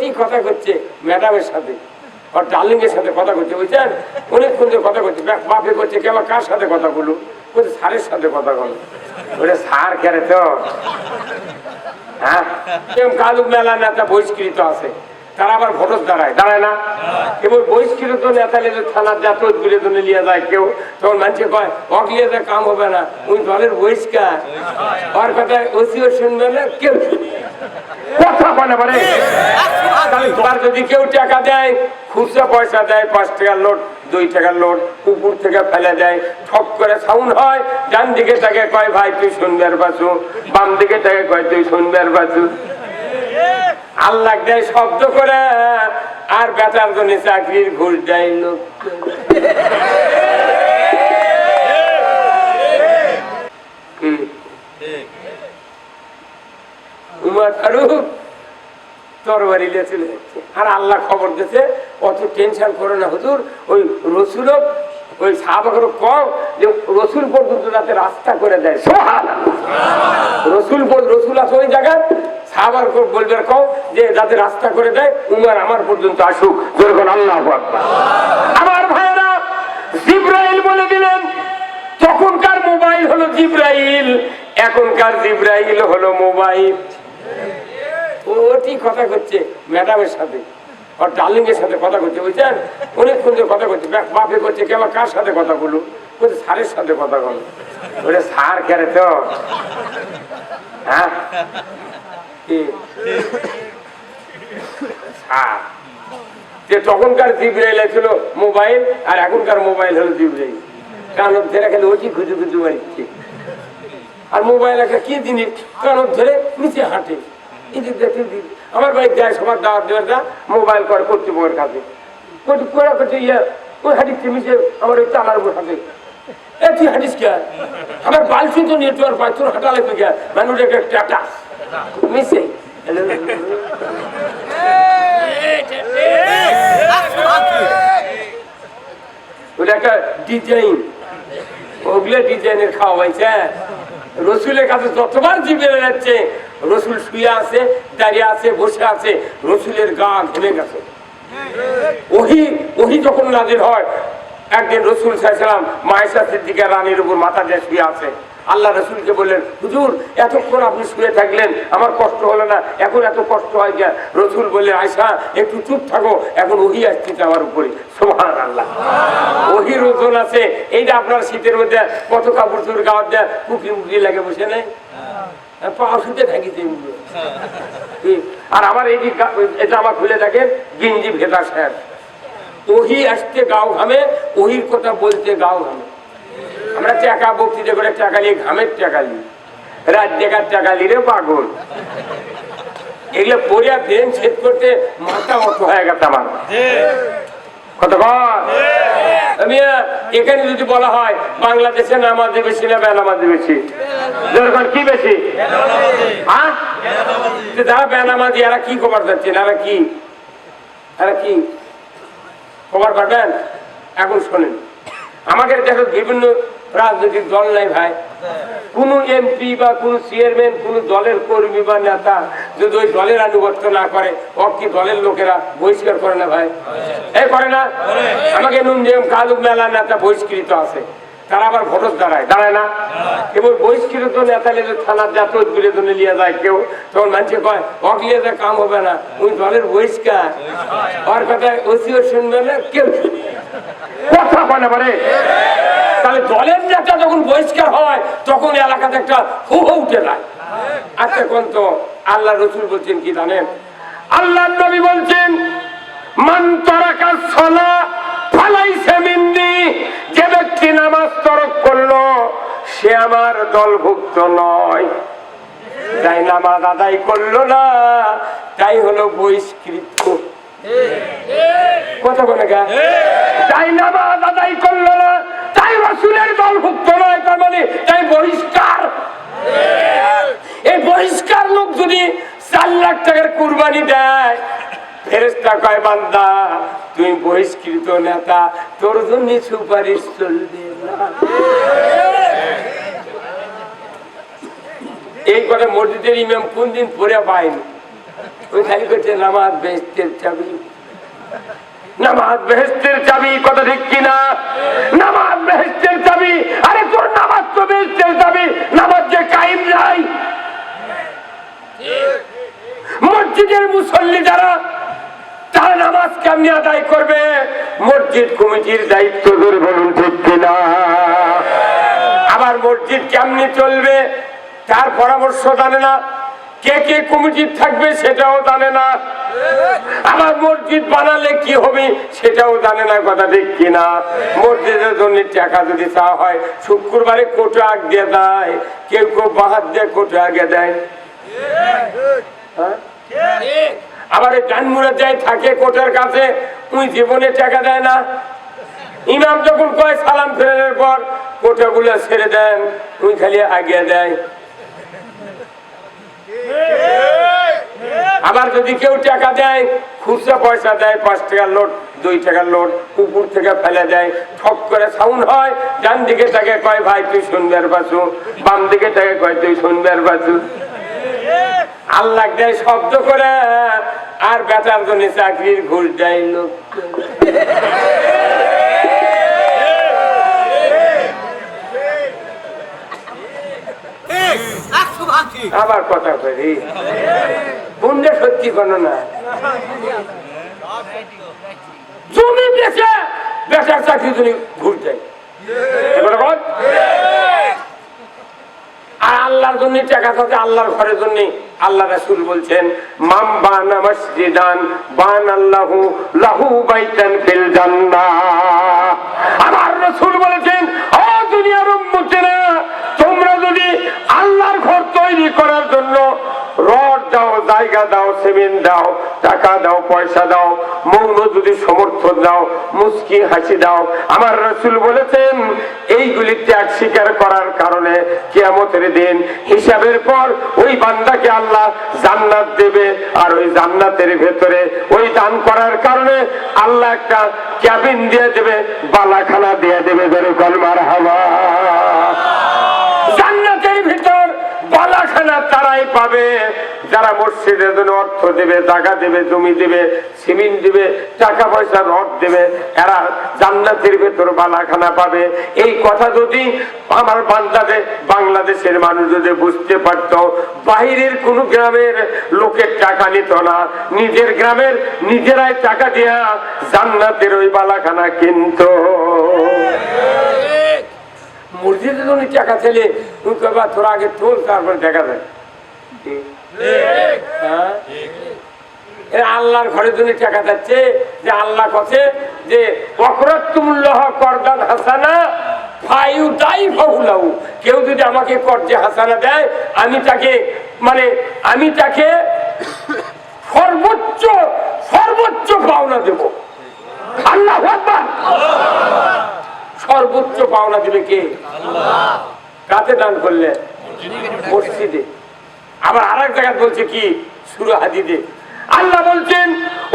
ওটি কথা করছে ম্যাডামের সাথে। আর ডার্লিং এর সাথে কথা করছে বুঝছেন? অনেকক্ষণ ধরে কথা করছে। বাপে করছে কে আবার কার সাথে কথা বলুন বলছে স্যারের সাথে কথা বলো। ওটা স্যার কেড়ে তো হ্যাঁ? কালু মেলা নেতা বহিষ্কৃত আছে। তারা আবার ভোটস দাঁড়ায়। দাঁড়ায় না? এবং বহিষ্কৃত নেতা নিলে থানার তুলে তুলে নিয়ে যায় কেউ। তখন মানুষে কয় অকলিয়ে যায় কাম হবে না। ওই দলের বহিষ্কার। ওর কথা ওসিও শুনবে না কেউ শুনবে। কথা বলে বলে। তোমার যদি কেউ টাকা দেয় খুচরা পয়সা দেয় পাঁচ টাকার নোট দুই টাকার নোট উপর থেকে ফেলে দেয় ঠক করে সাউন্ড হয় ডান দিকে তাকে কয় ভাই তুই শুনবার বাসু বাম দিকে তাকে কয় তুই শুনবার বাসু আল্লাহ দেয় শব্দ করে আর বেটার জন্য চাকরির ঘুষ দেয় লোক উমার ফারুক তরবারি লিয়ে চলে আর আল্লাহ খবর দিয়েছে, অত টেনশন করো না হুজুর, ওই রসুল ওই সাহাবাগর কম যে রসুল পর্যন্ত যাতে রাস্তা করে দেয়। সুবহানাল্লাহ। রসুল রসুল আছে ওই জায়গায়, সাহাবার বলবে কম যে যাতে রাস্তা করে দেয়, উমার আমার পর্যন্ত আসুক। যেরকম আল্লাহ। আমার ভাইরা জিব্রাইল বলে দিলেন, তখনকার মোবাইল হলো জিব্রাইল, এখনকার জিব্রাইল হলো মোবাইল। ওটি কথা করছে, ম্যাডামের সাথে। আর ডার্লিং এর সাথে কথা করছে, বুঝছেন? অনেকক্ষণ ধরে কথা করছে। বাপে করছে, কে কার সাথে কথা বলু বলছে, স্যারের সাথে কথা বলো। বলে স্যার কেড়ে তো হ্যাঁ? স্যার। তখনকার জিব্রাইল ছিল মোবাইল, আর এখনকার মোবাইল হলো জিব্রাইল। কারণ ধরে খেলে ওটি খুঁজে খুঁজে মারিচ্ছে। আর মোবাইল একটা কি জিনিস? কারণ ধরে নিচে হাঁটে। দিয়ে। আমার বাড়ি যায় সবার দাওয়াত দেওয়ার মোবাইল করে, কর্তৃপক্ষের কাছে। ইয়ে ওই মিশে আমার ওই এ কে আমার তো নেটওয়ার্ক মিশে। ওটা একটা ডিজাইন। ডিজাইনের রসুলের কাছে যতবার জিভে যাচ্ছে রসুল শুয়ে আছে, দাঁড়িয়ে আছে, বসে আছে, রসুলের গা ঘেমে গেছে। ওহি ওহি যখন নাজির হয়, একদিন রসুল সাইসালাম মায়েশা সিদ্দিকা রানীর উপর মাথা দিয়ে শুয়ে আছে। আল্লাহ রসুলকে বললেন, হুজুর, এতক্ষণ আপনি শুয়ে থাকলেন, আমার কষ্ট হলো না, এখন এত কষ্ট হয় যে রসুল বললেন আয়সা একটু চুপ থাকো, এখন ওহি আসছে আমার উপরে। সোহান আল্লাহ ওহির ওজন আছে, এইটা আপনার শীতের মধ্যে কত কাপড় চোর গাওয়ার দেয় কুকি মুকি লাগে বসে নেই? পা শুতে থাকি তো আর আমার এই এটা আমার খুলে দেখেন গিঞ্জি ভেদা স্যার। ওহি আসতে গাও ঘামে ওহির কথা বলতে গাও ঘামে। আমরা টাকা বক্তৃতা করে টাকা নিয়ে ঘামের টাকা নিই। রাত দেখার টাকা নিলে পাগল। এগুলো পড়িয়া ব্রেন ছেদ করতে মাথা অত হয়ে গেছে আমার। কত আমি আহ, এখানে যদি বলা হয় বাংলাদেশে নামাজ বেশি না বেনামাজে বেশি? কি বেশি? হ্যাঁ? যারা বেনামাজি এরা কি খবর যাচ্ছেন এরা কি? এরা কি? খবর পাবেন? এখন শোনেন। আমাদের দেখো বিভিন্ন রাজনৈতিক দল নাই ভাই। কোন এমপি বা কোন চেয়ারম্যান কোন দলের কর্মী বা নেতা যদি ওই দলের আনুগত্য না করে, ও কি দলের লোকেরা বহিষ্কার করে না ভাই? এই করে না? আমাকে নুন যে কালু মেলা নেতা বহিষ্কৃত আছে। তারা আবার ভোটস দাঁড়ায়। দাঁড়ায় না? এবং বহিষ্কৃত নেতা নিলে থানার তুলে তুলে নিয়ে যায় কেউ। তখন মানুষে কয় অকলিয়ে যায় কাম হবে না। ওই দলের বহিষ্কার। ওর কথা, ওসিও শুনবে না, কেউ। কথা বলে বলে। তাহলে দলের নেতা যখন বহিষ্কার হয়, তখন এলাকাতে একটা হু উঠে যায়। আচ্ছা কোন তো? আল্লাহ রসুল বলছেন কি জানেন? আল্লাহ নবী বলছেন, মান তারাকা সলা ফালাইসা মিন্নি যে ব্যক্তি নামাজ তরক করল, সে আমার দলভুক্ত নয়। তাই নামাজ আদায় করল না, তাই হলো বহিষ্কৃত। কথা বলে গা। তাই নামাজ আদায় করল না, তাই রসুলের দলভুক্ত নয়, তার মানে তাই বহিষ্কার। এই বহিষ্কার লোক যদি চার লাখ টাকার কুরবানি দেয় ফেরেস্তা কয়, বান্দা বহিষ্কৃত নেতা, তোর জন্য সুপারিশ চলবে এই কথা মসজিদের ইমাম কোন দিন পরে পায়নি। ওই খালি করছে নামাজ বেহেস্তের চাবি। নামাজ বেহেস্তের চাবি, কথা ঠিক কিনা? নামাজ বেহেস্তের চাবি আরে তোর নামাজ তো বেহেস্তের চাবি নামাজ যে কায়েম নাই মসজিদের মুসল্লি যারা, তারা নামাজ কেমনি আদায় করবে। মসজিদ কমিটির দায়িত্ব তোদের বলুন ঠিক কিনা? আবার মসজিদ কেমনি চলবে, তার পরামর্শ জানে না। কে কে কমিটি থাকবে সেটাও জানে না। আবার মসজিদ বানালে কি হবে সেটাও জানে না কথা ঠিক কিনা। মসজিদের জন্য টাকা যদি চাওয়া হয়, শুক্রবারে কোটা আগে দেয়, কেউ কেউ বাহাত দিয়ে কোটা আগে দেয়। হ্যাঁ? আবার ডানমুড়ে যায় থাকে কোটার কাছে উনি জীবনে টাকা দেয় না। ইমাম যখন কয়, সালাম ফেরানোর পর কোটাগুলো ছেড়ে দেন উনি খালি আগে দেয়। আবার যদি কেউ টাকা দেয়, খুচরা পয়সা দেয়, পাঁচ টাকার লোট, দুই টাকার লোট, কুকুর থেকে ফেলে দেয়, ঠক করে সাউন্ড হয়, ডান দিকে তাকে কয়, ভাই, তুই শুনবার পাচু বাম দিকে তাকে কয়, তুই শুনবার পাচু আল্লাহ দেয় শব্দ করে, আর বেটার জন্য চাকরির ঘুষ দেয় লোক। আবার কথা করি কোনটা সত্যি কোনো না। জমি বেচে বেটার চাকরি তুমি ঘুষ দেয়। আর আল্লাহর জন্য টাকা থাকে আল্লাহর ঘরের জন্য আল্লাহ রাসূল বলছেন মাম বানা মসজিদান বান আল্লাহু লাহু বাইতান ফিল জান্নাহ। আমার রাসূল বলেছেন, ও দুনিয়ার উম্মতেরা, তোমরা যদি আল্লাহর ঘর তৈরি করার জন্য রড দাও জায়গা দাও সিমেন্ট দাও, টাকা দাও, পয়সা দাও, মৌন যদি সমর্থন দাও মুস্কি হাসি দাও। আমার রসুল বলেছেন, এইগুলি ত্যাগ স্বীকার করার কারণে কিয়ামতের দিন হিসাবের পর ওই বান্দাকে আল্লাহ জান্নাত দেবে, আর ওই জান্নাতের ভেতরে ওই দান করার কারণে আল্লাহ একটা ক্যাবিন দিয়ে দেবে, বালাখানা দিয়ে দেবে ধরে কলমার হাওয়া বালাখানা তারাই পাবে। যারা মসজিদের জন্য অর্থ দেবে, জায়গা দেবে, জমি দেবে, সিমেন্ট দিবে, টাকা পয়সা রড দেবে, এরা জান্নাতের ভেতর বালাখানা পাবে। এই কথা যদি আমার বান্দাদে বাংলাদেশের মানুষ যদি বুঝতে পারত বাইরের কোন গ্রামের লোকের টাকা নিত না। নিজের গ্রামের নিজেরাই টাকা দিয়া জান্নাতের ওই বালাখানা কিনতো। মসজিদে তো উনি টাকা ছেলে তুমি কবা তোরা আগে তোল তারপরে দেখা যায় আল্লাহর ঘরের জন্য টাকা যাচ্ছে যে আল্লাহ কথা যে অকরাত্তুমুল্লাহ করদান হাসানা ফাইউ দাই ফাহুলাউ কেউ যদি আমাকে কর্জে হাসানা দেয় আমি তাকে মানে আমি তাকে সর্বোচ্চ সর্বোচ্চ পাওনা দেব। আল্লাহ সর্বোচ্চ পাওনা দিবে কে? কাতে দান করলে মসজিদে। আবার আর এক জায়গায় বলছে কি? সুরা হাদিদে। আল্লাহ বলছেন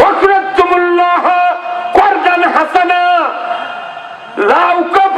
ওকরাতুমুল্লাহ করদান হাসানা। লা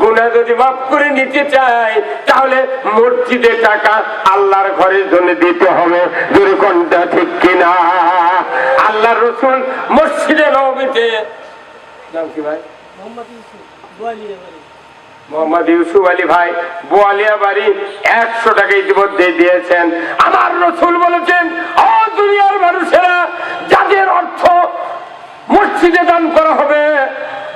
গুনাহ যদি মাফ করে নিতে চাই তাহলে মসজিদে টাকা আল্লাহর ঘরের জন্য দিতে হবে। দুর্ঘণ্টা ঠিক কিনা? আল্লাহর রসুল মসজিদে নবীতে ভাই? একশো টাকা দিয়েছেন। রসুল বলেছেন দুনিয়ার মানুষেরা, যাদের অর্থ মসজিদে দান করা হবে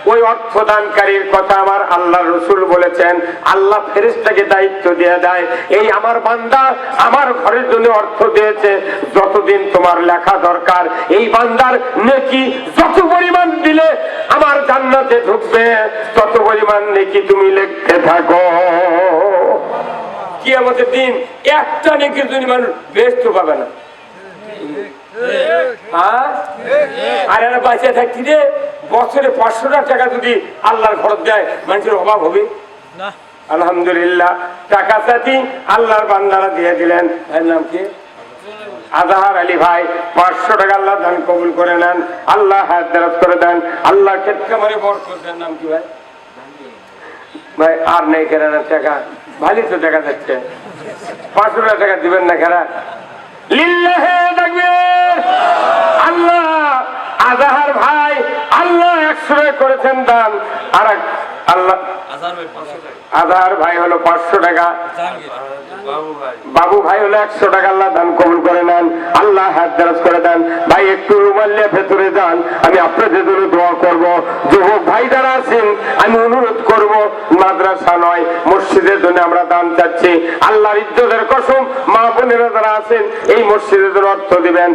ওই অর্থ দানকারীর কথা আমার আল্লাহ রসুল বলেছেন। আল্লাহ ফেরেশতাকে দায়িত্ব দিয়ে দেয় এই আমার বান্দা আমার ঘরের জন্য অর্থ দিয়েছে যতদিন তোমার লেখা দরকার। এই বান্দার নেকি যত পরিমাণ দিলে আমার জান্নাতে ঢুকবে তত পরিমাণ নেকি তুমি লিখতে থাকো। কি আমাদের দিন একটা নেকির জন্য মানুষ ব্যস্ত পাবে না। হ্যাঁ? আর এরা বাঁচিয়ে থাকছি রে বছরে পাঁচশো টাকা যদি আল্লাহর খরচ দেয় মানুষের অভাব হবে? আলহামদুলিল্লাহ টাকা চাতি আল্লাহর বান্দারা দিয়ে দিলেন। এর নাম কি? আজাহার আলী ভাই পাঁচশো টাকা আল্লাহ দান কবুল করে নেন আল্লাহ হাত দেরাজ করে দেন আল্লাহ ক্ষেত্রে মানে বড় করতেন নাম কি ভাই? ভাই আর নেই কেরানোর টাকা। ভালোই তো টাকা যাচ্ছে পাঁচশো টাকা দিবেন না খেরা লিল্লাহে তাকবীর। আল্লাহ আজাহার ভাই আল্লাহ একশো করেছেন দান আর আল্লাহ আজাহার ভাই হলো পাঁচশো টাকা। বাবু ভাই। হলো একশো টাকা আল্লাহ দান কবুল করে নেন। আল্লাহ হাত দারাজ করে দেন। ভাই একটু রুমাল্লে ভেতরে যান। আমি আপনাদের জন্য দোয়া করব। যুবক ভাই যারা আছেন আমি অনুরোধ করব মাদ্রাসা নয় মসজিদের জন্য আমরা দান চাচ্ছি। আল্লাহর ইজ্জতের কসম মা বোনেরা যারা আছেন এই মসজিদের জন্য অর্থ দিবেন।